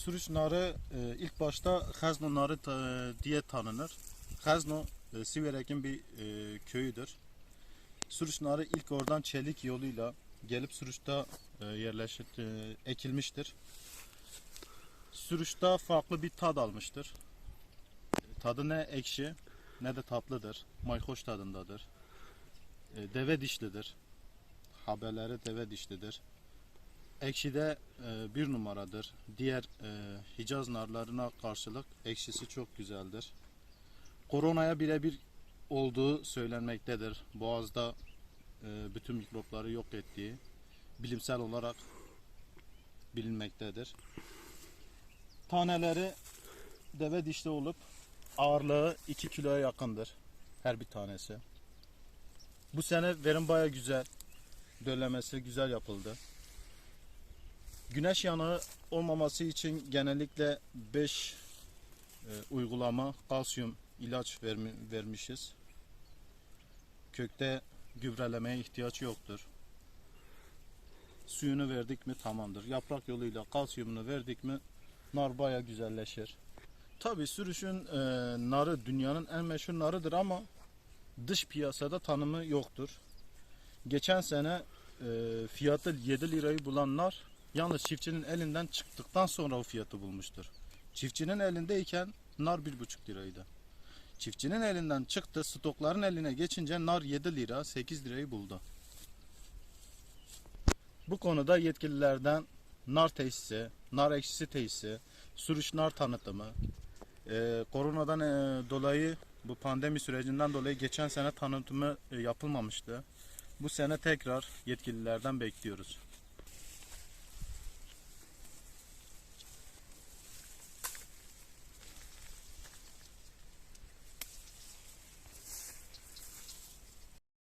Sürüş narı e, ilk başta Hazno narı ta- diye tanınır. Hazno e, Siverek'in bir e, köyüdür. Sürüş narı ilk oradan çelik yoluyla gelip sürüşte e, yerleşir, e, ekilmiştir. Sürüşte farklı bir tad almıştır. Tadı ne ekşi ne de tatlıdır. Mayhoş tadındadır. E, deve dişlidir. Haberleri deve dişlidir. Ekşide e, bir numaradır. Diğer e, Hicaz narlarına karşılık ekşisi çok güzeldir. Koronaya birebir olduğu söylenmektedir. Boğazda e, bütün mikropları yok ettiği bilimsel olarak bilinmektedir. Taneleri deve dişli olup ağırlığı 2 kiloya yakındır her bir tanesi. Bu sene verim baya güzel. Döllemesi güzel yapıldı. Güneş yanığı olmaması için genellikle 5 uygulama kalsiyum ilaç vermi- vermişiz. Kökte gübrelemeye ihtiyaç yoktur. Suyunu verdik mi tamamdır. Yaprak yoluyla kalsiyumunu verdik mi nar baya güzelleşir. Tabi sürüşün e, narı dünyanın en meşhur narıdır ama dış piyasada tanımı yoktur. Geçen sene e, fiyatı 7 lirayı bulan nar yalnız çiftçinin elinden çıktıktan sonra o fiyatı bulmuştur. Çiftçinin elindeyken nar 1,5 liraydı. Çiftçinin elinden çıktı, stokların eline geçince nar 7 lira, 8 lirayı buldu. Bu konuda yetkililerden nar tesisi, nar ekşisi tesisi, sürüş nar tanıtımı, e, koronadan e, dolayı bu pandemi sürecinden dolayı geçen sene tanıtımı e, yapılmamıştı. Bu sene tekrar yetkililerden bekliyoruz.